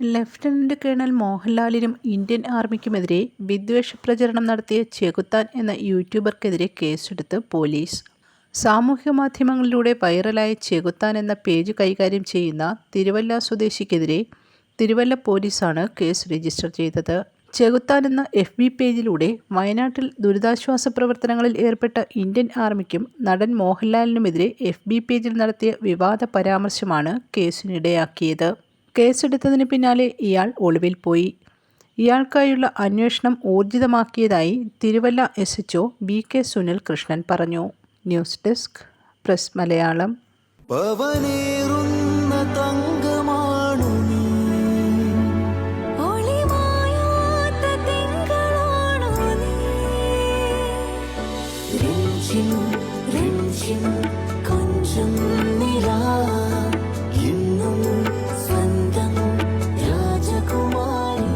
Lieutenant colonel മോഹൻലാലിനും Indian ആർമിക്കുമെതിരെ വിദ്വേഷ പ്രചരണം നടത്തിയ ചെകുത്താൻ എന്ന യൂട്യൂബർക്കെതിരെ കേസെടുത്ത് പോലീസ്. സാമൂഹ്യ മാധ്യമങ്ങളിലൂടെ വൈറലായ ചെകുത്താൻ എന്ന പേജ് കൈകാര്യം ചെയ്യുന്ന തിരുവല്ല സ്വദേശിക്കെതിരെ തിരുവല്ല പോലീസാണ് കേസ് രജിസ്റ്റർ ചെയ്തത്. ചെകുത്താൻ എന്ന എഫ് ബി പേജിലൂടെ വയനാട്ടിൽ ദുരിതാശ്വാസ പ്രവർത്തനങ്ങളിൽ ഏർപ്പെട്ട ഇന്ത്യൻ ആർമിക്കും നടൻ മോഹൻലാലിനുമെതിരെ എഫ് ബി പേജിൽ നടത്തിയ വിവാദ പരാമർശമാണ് കേസിനിടയാക്കിയത്. കേസെടുത്തതിന് പിന്നാലെ ഇയാൾ ഒളിവിൽ പോയി. ഇയാൾക്കായുള്ള അന്വേഷണം ഊർജിതമാക്കിയതായി Thiruvalla S H O B K Sunil Krishnan പറഞ്ഞു. ന്യൂസ് ഡെസ്ക് പ്രസ് മലയാളം പവനേറുന്ന രാജകുമാരി